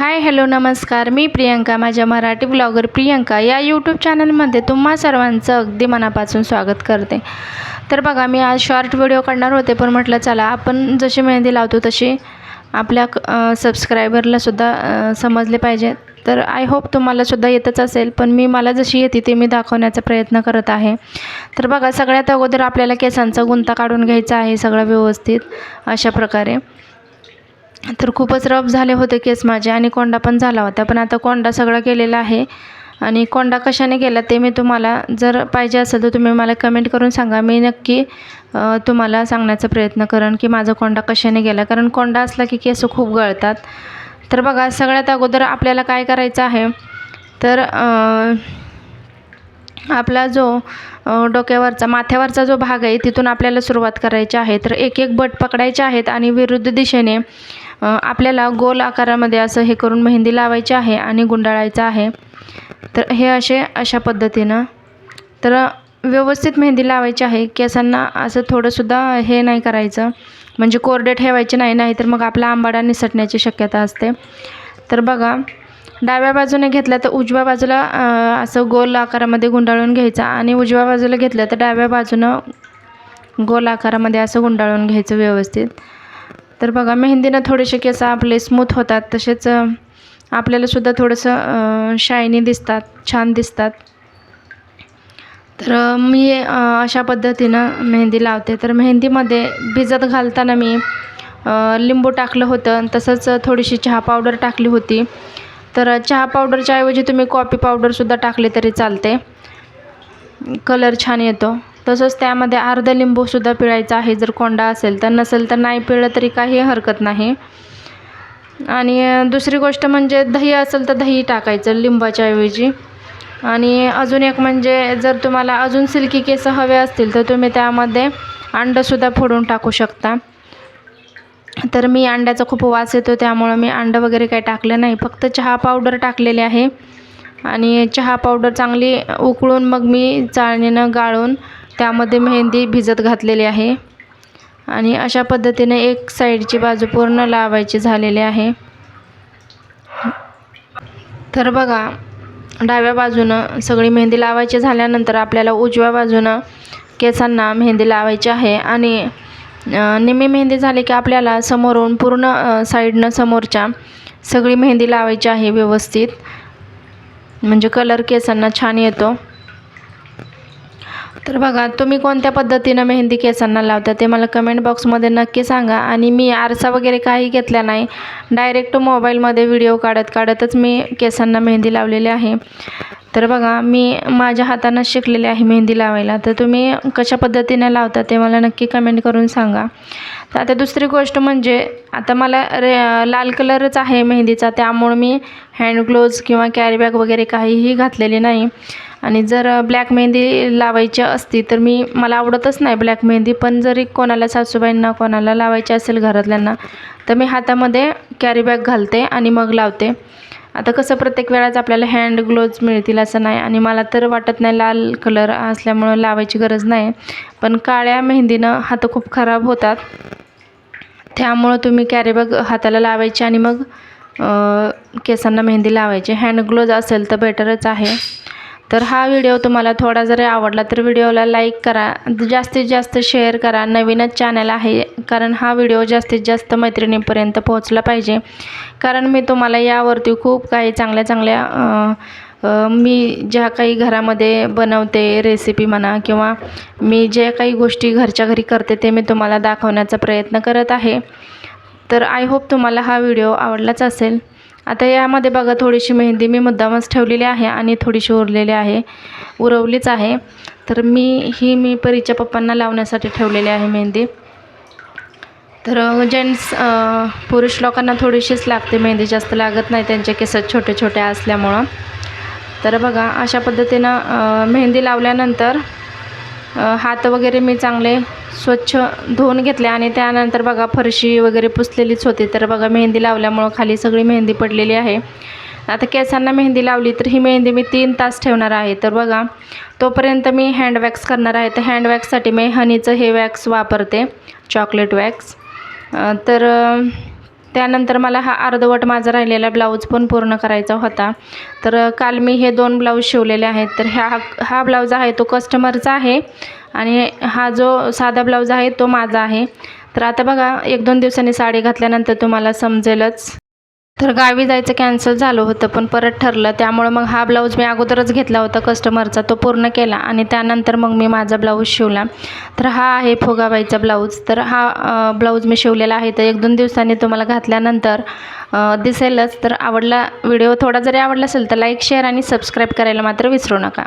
Hi hello नमस्कार. मी प्रियंका माझ्या Marathi blogger Priyanka या यूट्यूब चॅनलमध्ये तुम्हा सर्वांचं अगदी मनापासून स्वागत करते. तर बघा मी आज शॉर्ट व्हिडिओ काढणार होते पण म्हटलं चला आपण जशी मेहंदी लावतो तशी आपल्या सबस्क्रायबरलासुद्धा समजले पाहिजे. तर आय होप तुम्हालासुद्धा येतच असेल पण मी मला जशी येते ते मी दाखवण्याचा प्रयत्न करत आहे. तर बघा सगळ्यात अगोदर आपल्याला केसांचा गुंता काढून घ्यायचा आहे सगळं व्यवस्थित अशा प्रकारे. तर खूपच रफ झाले होते केस माझे आणि कोंडा पण झाला होता. पण आता कोंडा सगळा केलेला आहे आणि कोंडा कशाने केला ते मी तुम्हाला जर पाहिजे असेल तर तुम्ही मला कमेंट करून सांगा. मी नक्की तुम्हाला सांगण्याचा प्रयत्न करेन की माझा कोंडा कशाने गेला. कारण कोंडा असला की केस खूप गळतात. तर बघा सगळ्यात अगोदर आपल्याला काय करायचं आहे? तर आपला जो डोक्यावरचा माथ्यावरचा जो भाग आहे तिथून आपल्याला सुरुवात करायची आहे. तर एक एक बट पकडायचे आहेत आणि विरुद्ध दिशेने आपल्याला गोल आकारामध्ये असं हे करून मेहंदी लावायची आहे आणि गुंडाळायचं आहे. तर हे असे अशा पद्धतीनं. तर व्यवस्थित मेहंदी लावायची आहे. केसांना असं थोडंसुद्धा हे नाही करायचं. म्हणजे कोरडे ठेवायचे नाही नाही तर मग आपला आंबाडा निसटण्याची शक्यता असते. तर बघा डाव्या बाजूने घेतलं तर उजव्या बाजूला असं गोल आकारामध्ये गुंडाळून घ्यायचा आणि उजव्या बाजूला घेतलं तर डाव्या बाजूनं गोल आकारामध्ये असं गुंडाळून घ्यायचं व्यवस्थित. तर बघा मेहंदीनं थोडेसे केस आपले स्मूथ होतात. तसेच आपल्यालासुद्धा थोडंसं शायनी दिसतात छान दिसतात. तर मी अशा पद्धतीनं मेहंदी लावते. तर मेहंदीमध्ये भिजत घालताना मी लिंबू टाकलं होतं. तसंच थोडीशी चहा पावडर टाकली होती. तर चहा पावडरच्या ऐवजी तुम्ही कॉफी पावडरसुद्धा टाकले तरी चालते. कलर छान येतो. तसंच त्यामध्ये अर्धा लिंबूसुद्धा पिळायचा आहे. जर कोंडा असेल तर नसेल तर नाही पिळलं तरी काही हरकत नाही. आणि दुसरी गोष्ट म्हणजे दही असेल तर दही टाकायचं लिंबाच्या ऐवजी. आणि अजून एक म्हणजे जर तुम्हाला अजून सिल्की केस हवे असतील तर तुम्ही त्यामध्ये अंडंसुद्धा फोडून टाकू शकता. तर मी अंड्याचा खूप वास येतो त्यामुळं मी अंडं वगैरे काही टाकलं नाही. फक्त चहा पावडर टाकलेली आहे. आणि चहा पावडर चांगली उकळून मग मी चाळणीनं गाळून त्यामध्ये मेहंदी भिजत घातलेली आहे. आणि अशा पद्धतीने एक साईडची बाजू पूर्ण लावायची झालेली आहे. तर बघा डाव्या बाजूनं सगळी मेहंदी लावायची झाल्यानंतर आपल्याला उजव्या बाजूनं केसांना मेहंदी लावायची आहे. आणि निम्मी मेहंदी झाली की आपल्याला समोरून पूर्ण साईडनं समोरच्या सगळी मेहंदी लावायची आहे व्यवस्थित. म्हणजे कलर केसांना छान येतो. तर बघा तुम्ही कोणत्या पद्धतीनं मेहंदी केसांना लावता ते मला कमेंट बॉक्समध्ये नक्की सांगा. आणि मी आरसा वगैरे काही घेतला नाही. डायरेक्ट मोबाईलमध्ये व्हिडिओ काढत काढतच मी केसांना मेहंदी लावलेली आहे. तर बघा मी माझ्या हातानं शिकलेले आहे मेहंदी लावायला. तर तुम्ही कशा पद्धतीने लावता ते मला नक्की कमेंट करून सांगा. तर आता दुसरी गोष्ट म्हणजे आता मला रे लाल कलरच आहे मेहंदीचा. त्यामुळं मी हँड ग्लोव्ज किंवा कॅरीबॅग वगैरे काहीही घातलेली नाही. आणि जर ब्लॅक मेहंदी लावायची असती तर मी मला आवडतच नाही ब्लॅक मेहंदी. पण जरी कोणाला सासूबाईंना कोणाला लावायची असेल घरातल्यांना तर मी हातामध्ये कॅरीबॅग घालते आणि मग लावते. आता कसं प्रत्येक वेळाच आपल्याला हँड ग्लोव्ज मिळतील असं नाही आणि मला तर वाटत नाही लाल कलर असल्यामुळं लावायची गरज नाही. पण काळ्या मेहंदीनं हात खूप खराब होतात. त्यामुळं तुम्ही कॅरीबॅग हाताला लावायची आणि मग केसांना मेहंदी लावायची. हँड ग्लोव्ज असेल तर बेटरच आहे. तर हा व्हिडिओ तुम्हाला थोडा जरी आवडला तर व्हिडिओला लाईक करा. जास्तीत जास्त शेअर करा. नवीनच चॅनल आहे. कारण हा व्हिडिओ जास्तीत जास्त मैत्रिणींपर्यंत पोहोचला पाहिजे. कारण मी तुम्हाला यावरती खूप काही चांगल्या चांगल्या मी ज्या काही घरामध्ये बनवते रेसिपी म्हणा किंवा मी जे काही गोष्टी घरच्या घरी करते ते मी तुम्हाला दाखवण्याचा प्रयत्न करत आहे. तर आय होप तुम्हाला हा व्हिडिओ आवडलाच असेल. आता यामध्ये बघा थोडीशी मेहंदी मी मुद्दामच ठेवलेली आहे आणि थोडीशी उरलेली आहे. उरवलीच आहे. तर मी ही मी परीच्या पप्पांना लावण्यासाठी ठेवलेली आहे मेहंदी. तर जेंट्स पुरुष लोकांना थोडीशीच लागते मेहंदी जास्त लागत नाही. त्यांचे केस छोटे छोटे असल्यामुळं. तर बघा अशा पद्धतीनं मेहंदी लावल्यानंतर हात वगैरे मी चांगले स्वच्छ धुवून घेतले आणि त्यानंतर बघा फरशी वगैरे पुसलेलीच होती. तर बघा मेहंदी लावल्यामुळं खाली सगळी मेहंदी पडलेली आहे. आता केसांना मेहंदी लावली तर ही मेहंदी मी तीन तास ठेवणार आहे. तर बघा तोपर्यंत मी हँड वॅक्स करणार आहे. तर हँड वॅक्ससाठी मी हनीचं हे वॅक्स वापरते. चॉकलेट वॅक्स तर त्यानंतर मला हा अर्धवट माझा राहिलेला ब्लाऊज पण पूर्ण करायचा होता. तर काल मी हे दोन ब्लाऊज शिवलेले आहेत. तर ह्या हा ब्लाऊज आहे तो कस्टमरचा आहे आणि हा जो साधा ब्लाऊज आहे तो माझा आहे. तर आता बघा एक दोन दिवसांनी साडी घातल्यानंतर तुम्हाला समजेलच. तर गावी जायचं कॅन्सल झालं होतं पण परत ठरलं. त्यामुळं मग हा ब्लाऊज मी अगोदरच घेतला होता कस्टमरचा तो पूर्ण केला आणि त्यानंतर मग मी माझा ब्लाऊज शिवला. तर हा आहे फोगाबाईचा ब्लाऊज तर हा ब्लाऊज मी शिवलेला आहे. तर एक दोन दिवसांनी तुम्हाला घातल्यानंतर दिसेलच. तर आवडला व्हिडिओ थोडा जरी आवडला असेल तर लाईक शेअर आणि सबस्क्राईब करायला मात्र विसरू नका.